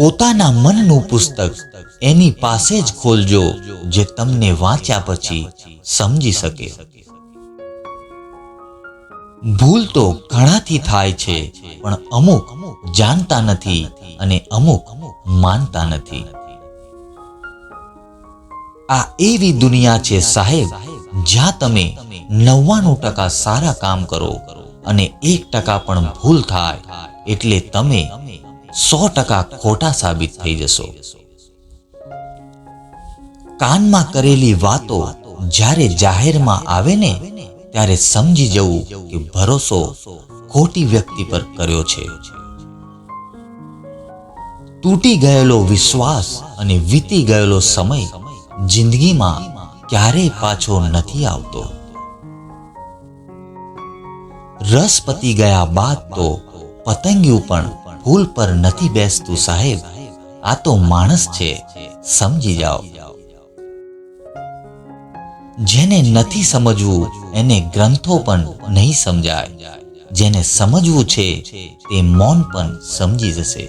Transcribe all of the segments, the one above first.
પોતાના મનનું પુસ્તક એની પાસે જ ખોલજો, જે તમને વાંચ્યા પછી સમજી શકે. ભૂલ તો ઘણાથી થાય છે, પણ અમુક જાણતા નથી અને અમુક માનતા નથી. આ એવી દુનિયા છે સાહેબ, જ્યાં તમે નવ્વાણું ટકા સારા કામ કરો અને એક ટકા પણ ભૂલ થાય, એટલે તમે સો ટકા ખોટા સાબિત થઈ જશો. કાનમાં કરેલી વાતો જ્યારે જાહેરમાં આવે ને, ત્યારે સમજી જવું કે ભરોસો ખોટી વ્યક્તિ પર કર્યો છે. તૂટી ગયેલો વિશ્વાસ અને વીતી ગયેલો સમય જિંદગીમાં ક્યારેય પાછો નથી આવતો. રસ પતી ગયા બાદ તો પતંગિયું પણ ફૂલ પર નથી બેસતું સાહેબ. આ તો માણસ છે. સમજી જાઓ. જેને નથી સમજવું, એને ગ્રંથો પણ નહીં સમજાય. જેને સમજવું છે, તે મૌન પણ સમજી જશે.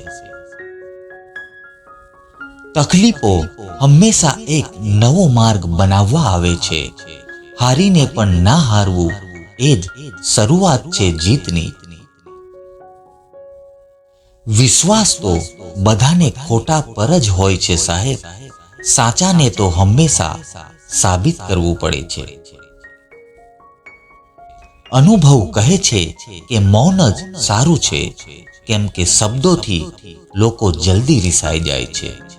તકલીફો હંમેશા એક નવો માર્ગ બનાવવા આવે છે. હારીને પણ ના હારવું, એ જ શરૂઆત છે જીતની. વિશ્વાસ તો બધાને ખોટા પર જ હોય છે સાહેબ. સાચાને તો હંમેશા સાબિત કરવું પડે છે. અનુભવ કહે છે કે મૌન જ સારું છે, કેમ કે શબ્દોથી લોકો જલ્દી રિસાઈ જાય છે.